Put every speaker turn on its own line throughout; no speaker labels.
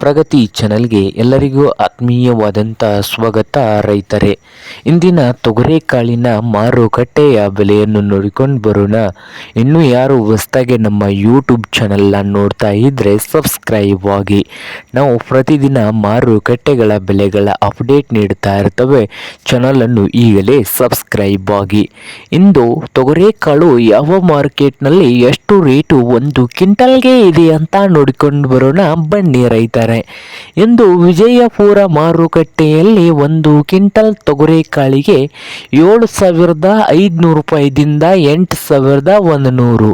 ಪ್ರಗತಿ ಚಾನೆಲ್ಗೆ ಎಲ್ಲರಿಗೂ ಆತ್ಮೀಯವಾದಂಥ ಸ್ವಾಗತ ರೈತರೇ. ಇಂದಿನ ತೊಗರೆಕಾಳಿನ ಮಾರುಕಟ್ಟೆಯ ಬೆಲೆಯನ್ನು ನೋಡಿಕೊಂಡು ಬರೋಣ. ಇನ್ನು ಯಾರು ಹೊಸ್ದಾಗಿ ನಮ್ಮ ಯೂಟ್ಯೂಬ್ ಚಾನೆಲ್ನ ನೋಡ್ತಾ ಇದ್ದರೆ ಸಬ್ಸ್ಕ್ರೈಬ್ ಆಗಿ. ನಾವು ಪ್ರತಿದಿನ ಮಾರುಕಟ್ಟೆಗಳ ಬೆಲೆಗಳ ಅಪ್ಡೇಟ್ ನೀಡ್ತಾ ಇರ್ತವೆ. ಚಾನಲನ್ನು ಈಗಲೇ ಸಬ್ಸ್ಕ್ರೈಬ್ ಆಗಿ. ಇಂದು ತೊಗರೆಕಾಳು ಯಾವ ಮಾರ್ಕೆಟ್ನಲ್ಲಿ ಎಷ್ಟು ರೇಟು ಒಂದು ಕ್ವಿಂಟಲ್ಗೆ ಇದೆ ಅಂತ ನೋಡಿಕೊಂಡು ಬರೋಣ. ಬನ್ನಿ ರೈತರೆ ಇಂದು ವಿಜಯಪುರ ಮಾರುಕಟ್ಟೆಯಲ್ಲಿ ಒಂದು ಕ್ವಿಂಟಲ್ ತೊಗರೆಕಾಳಿಗೆ ಏಳು ಸಾವಿರದ ಐದುನೂರು ರೂಪಾಯಿದಿಂದ ಎಂಟು ಸಾವಿರದ ಒಂದು ನೂರು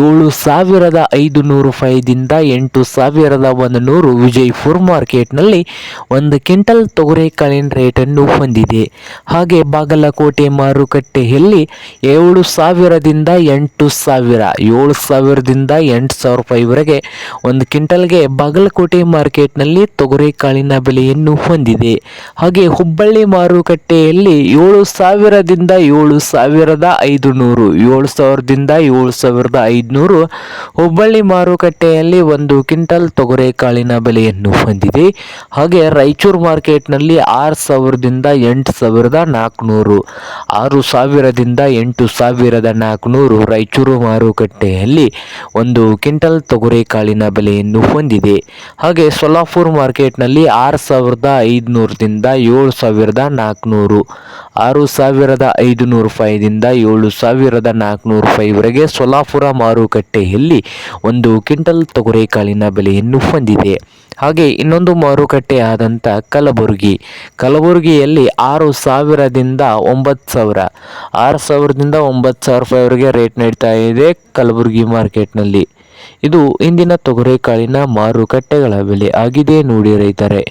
ಏಳು ಸಾವಿರದ ಐದು ನೂರು ರೂಪಾಯಿದಿಂದ ಎಂಟು ಸಾವಿರದ ಒಂದು ನೂರು ವಿಜಯಪುರ ಮಾರ್ಕೆಟ್ನಲ್ಲಿ ಒಂದು ಕ್ವಿಂಟಲ್ ತೊಗರೆಕಾಳಿನ ರೇಟನ್ನು ಹೊಂದಿದೆ. ಹಾಗೆ ಬಾಗಲಕೋಟೆ ಮಾರುಕಟ್ಟೆಯಲ್ಲಿ ಏಳು ಸಾವಿರದಿಂದ ಎಂಟು ಸಾವಿರ, ಏಳು ಸಾವಿರದಿಂದ ಎಂಟು ಸಾವಿರ ರೂಪಾಯಿವರೆಗೆ ಒಂದು ಕ್ವಿಂಟಲ್ಗೆ ಬಾಗಲಕೋಟೆ ಮಾರ್ಕೆಟ್ನಲ್ಲಿ ತೊಗರೆಕಾಳಿನ ಬೆಲೆಯನ್ನು ಹೊಂದಿದೆ. ಹಾಗೆ ಹುಬ್ಬಳ್ಳಿ ಮಾರುಕಟ್ಟೆಯಲ್ಲಿ ಏಳು ಸಾವಿರದಿಂದ ಏಳು ಸಾವಿರದ ಐದು ನೂರು ಏಳು ಸಾವಿರದಿಂದ ಏಳು ಸಾವಿರದ ಐದುನೂರು ಹುಬ್ಬಳ್ಳಿ ಮಾರುಕಟ್ಟೆಯಲ್ಲಿ ಒಂದು ಕ್ವಿಂಟಲ್ ತೊಗರೆಕಾಳಿನ ಬೆಲೆಯನ್ನು ಹೊಂದಿದೆ. ಹಾಗೆ ರಾಯಚೂರು ಮಾರ್ಕೆಟ್ನಲ್ಲಿ ಆರು ಸಾವಿರದಿಂದ ಎಂಟು ಸಾವಿರದ ನಾಲ್ಕುನೂರು, ಆರು ಸಾವಿರದಿಂದ ಎಂಟು ಸಾವಿರದ ನಾಲ್ಕುನೂರು ರಾಯಚೂರು ಮಾರುಕಟ್ಟೆಯಲ್ಲಿ ಒಂದು ಕ್ವಿಂಟಲ್ ತೊಗರೆಕಾಳಿನ ಬೆಲೆಯನ್ನು ಹೊಂದಿದೆ. ಹಾಗೆ ಸೊಲ್ಲಾಪುರ್ ಮಾರ್ಕೆಟ್ನಲ್ಲಿ ಆರು ಸಾವಿರದ ಐದುನೂರದಿಂದ ಏಳು ಸಾವಿರದ ನಾಲ್ಕುನೂರು ಆರು ಸಾವಿರದ ಐದುನೂರು ರೂಪಾಯಿದಿಂದ ಏಳು ಸಾವಿರದ ನಾಲ್ಕುನೂರು ರೂಪಾಯಿವರೆಗೆ ಸೊಲ್ಲಾಪುರ ಮಾರುಕಟ್ಟೆಯಲ್ಲಿ ಒಂದು ಕ್ವಿಂಟಲ್ ತೊಗರೆಕಾಳಿನ ಬೆಲೆಯನ್ನು ಹೊಂದಿದೆ. ಹಾಗೆ ಇನ್ನೊಂದು ಮಾರುಕಟ್ಟೆ ಆದಂಥ ಕಲಬುರಗಿ. ಕಲಬುರಗಿಯಲ್ಲಿ ಆರು ಸಾವಿರದಿಂದ ಒಂಬತ್ತು ಸಾವಿರ, ಆರು ಸಾವಿರದಿಂದ ಒಂಬತ್ತು ಸಾವಿರ ರೂಪಾಯಿವರೆಗೆ ರೇಟ್ ನಡೀತಾ ಇದೆ ಕಲಬುರಗಿ ಮಾರ್ಕೆಟ್ನಲ್ಲಿ. ಇದು ಇಂದಿನ ತೊಗರಿಕಾಳಿನ ಮಾರುಕಟ್ಟೆಗಳ ಬೆಲೆ ಆಗಿದೆ ನೋಡಿ ರೈತರೆ.